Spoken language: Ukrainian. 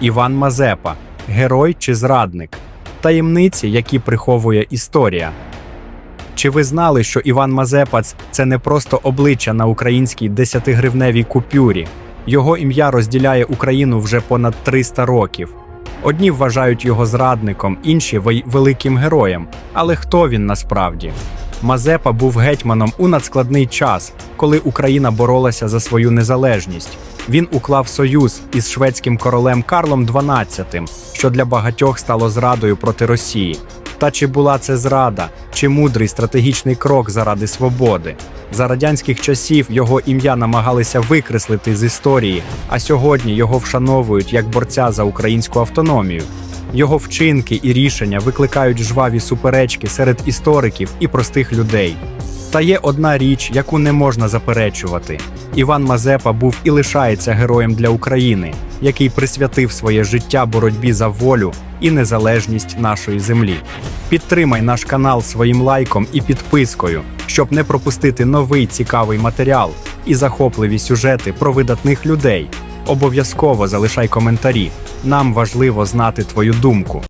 Іван Мазепа, герой чи зрадник, таємниці, які приховує історія. Чи ви знали, що Іван Мазепац це не просто обличчя на українській 10-гривневій купюрі? Його ім'я розділяє Україну вже понад 300 років. Одні вважають його зрадником, інші великим героєм. Але хто він насправді? Мазепа був гетьманом у надскладний час, коли Україна боролася за свою незалежність. Він уклав союз із шведським королем Карлом XII, що для багатьох стало зрадою проти Росії. Та чи була це зрада, чи мудрий стратегічний крок заради свободи? За радянських часів його ім'я намагалися викреслити з історії, а сьогодні його вшановують як борця за українську автономію. Його вчинки і рішення викликають жваві суперечки серед істориків і простих людей. Та є одна річ, яку не можна заперечувати: Іван Мазепа був і лишається героєм для України, який присвятив своє життя боротьбі за волю і незалежність нашої землі. Підтримай наш канал своїм лайком і підпискою, щоб не пропустити новий цікавий матеріал і захопливі сюжети про видатних людей. Обов'язково залишай коментарі. Нам важливо знати твою думку.